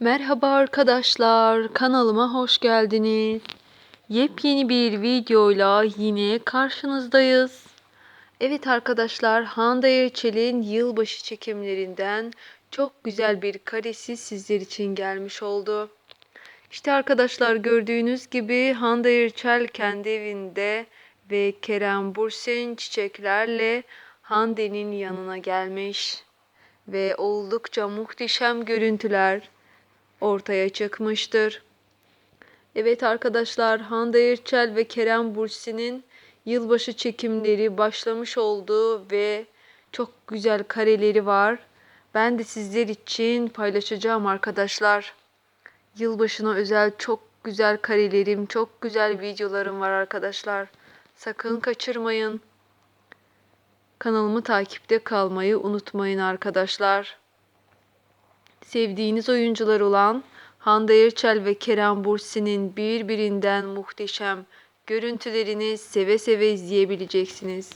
Merhaba arkadaşlar, kanalıma hoş geldiniz. Yepyeni bir videoyla yine karşınızdayız. Evet arkadaşlar, Hande Erçel'in yılbaşı çekimlerinden çok güzel bir karesi sizler için gelmiş oldu. İşte arkadaşlar gördüğünüz gibi Hande Erçel kendi evinde ve Kerem Bürsin çiçeklerle Hande'nin yanına gelmiş ve oldukça muhteşem görüntüler ortaya çıkmıştır. Evet arkadaşlar Hande Erçel ve Kerem Bürsin'in yılbaşı çekimleri başlamış oldu ve çok güzel kareleri var. Ben de sizler için paylaşacağım arkadaşlar. Yılbaşına özel çok güzel karelerim, çok güzel videolarım var arkadaşlar. Sakın kaçırmayın. Kanalımı takipte kalmayı unutmayın arkadaşlar. Sevdiğiniz oyuncular olan Hande Erçel ve Kerem Bürsin'in birbirinden muhteşem görüntülerini seve seve izleyebileceksiniz.